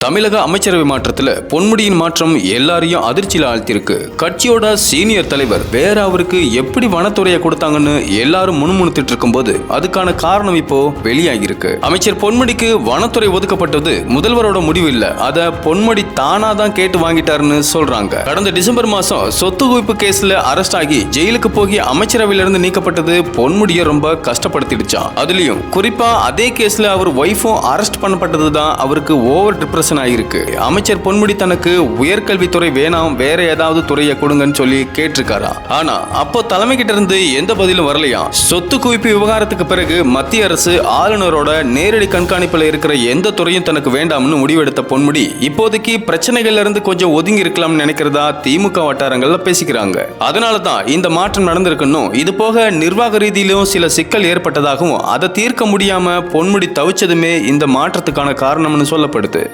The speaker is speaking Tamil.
தமிழக அமைச்சரவை மாற்றத்துல பொன்முடியின் மாற்றம் எல்லாரையும் அதிர்ச்சியில் ஆழ்த்திருக்கு கட்சியோட சீனியர் தலைவர் வேற அவருக்கு எப்படி வனத்துறையை கொடுத்தாங்கன்னு எல்லாரும் முணுமுணுத்துட்டு இருக்கும்போது அதுக்கான காரணம் இப்போ வெளியாகிருக்கு அமைச்சர் பொன்முடிக்கு வனத்துறை ஒதுக்கப்பட்டது முதல்வரோட முடிவு இல்ல. அத பொன்முடி தானா தான் கேட்டு வாங்கிட்டாருன்னு சொல்றாங்க. கடந்த டிசம்பர் மாசம் சொத்து குவிப்பு கேஸ்ல அரெஸ்ட் ஆகி ஜெயிலுக்கு போகி அமைச்சரவையில இருந்து நீக்கப்பட்டது பொன்முடியை ரொம்ப கஷ்டப்படுத்திடுச்சான் அதுலயும் குறிப்பா அதே கேஸ்ல அவர் ஒய்ஃபும் அரெஸ்ட் பண்ணப்பட்டது தான் அவருக்கு ஓவர் யோசனை ஆயிருக்கு அமைச்சர் பொன்முடி தனக்கு உயர்கல்வித்துறை வேணாம் வேற ஏதாவது துறையை கொடுங்கன்னு சொல்லி கேட்டிருக்காரா? ஆனா அப்போ தலைமை கிட்ட இருந்து எந்த பதிலும் வரலையா? சொத்து குவிப்பு விவகாரத்துக்கு பிறகு மத்திய அரசு ஆளுநரோட நேரடி கண்காணிப்புல இருக்கிற எந்த துறையும் தனக்கு வேண்டாம்னு முடிவெடுத்த பொன்முடி இப்போதைக்கு பிரச்சனைகள்ல இருந்து கொஞ்சம் ஒதுங்கி இருக்கலாம்னு நினைக்கிறதா திமுக வட்டாரங்கள்ல பேசிக்கிறாங்க. அதனால தான் இந்த மாற்றம் நடந்திருக்குன்னும் இது போக நிர்வாக ரீதியிலும் சில சிக்கல் ஏற்பட்டதாகவும் அதை தீர்க்க முடியாம பொன்முடி தவிச்சதுமே இந்த மாற்றத்துக்கான காரணம்னு சொல்லப்படுது.